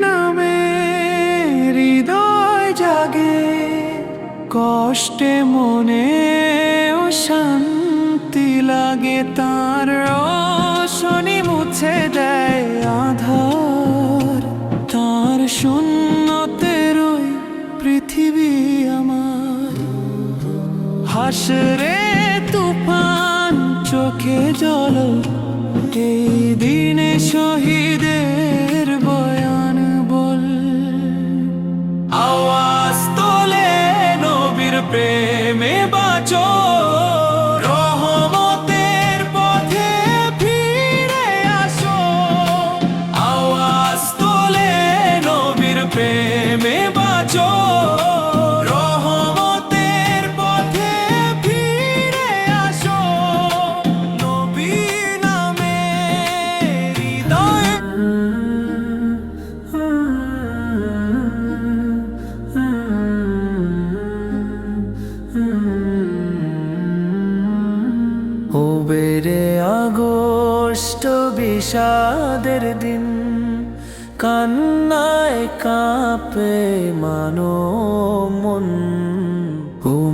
নামে হৃদয় জাগে, কষ্টে মনে ও শান্তি লাগে, তার রোশনি মুছে দেয় আধার। তার শূন্যতের ওই পৃথিবী আমার। হাসরে তুফান চোখে জল প্রেমে বাঁচো। বেড়ে আগস্ট বিষাদের দিন, কান্নায় কাঁপে মানো মন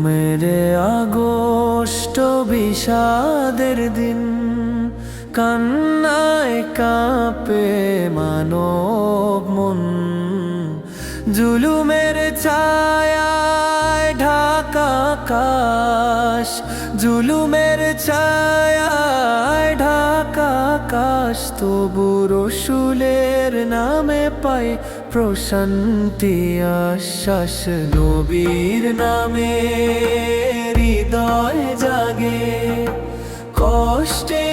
মেরে আগস্ট বিষাদের দিন, কান্নায় কাঁপে মানব মন জুলুমের ছায়ায় ঢাকা আকাশ, জুলুমের ছায়ায় ঢাকা আকাশ, তবু রসুলের নামে পাই প্রশান্তি, আশ্বাস, নবীর নামে হৃদয় জাগে। কষ্টে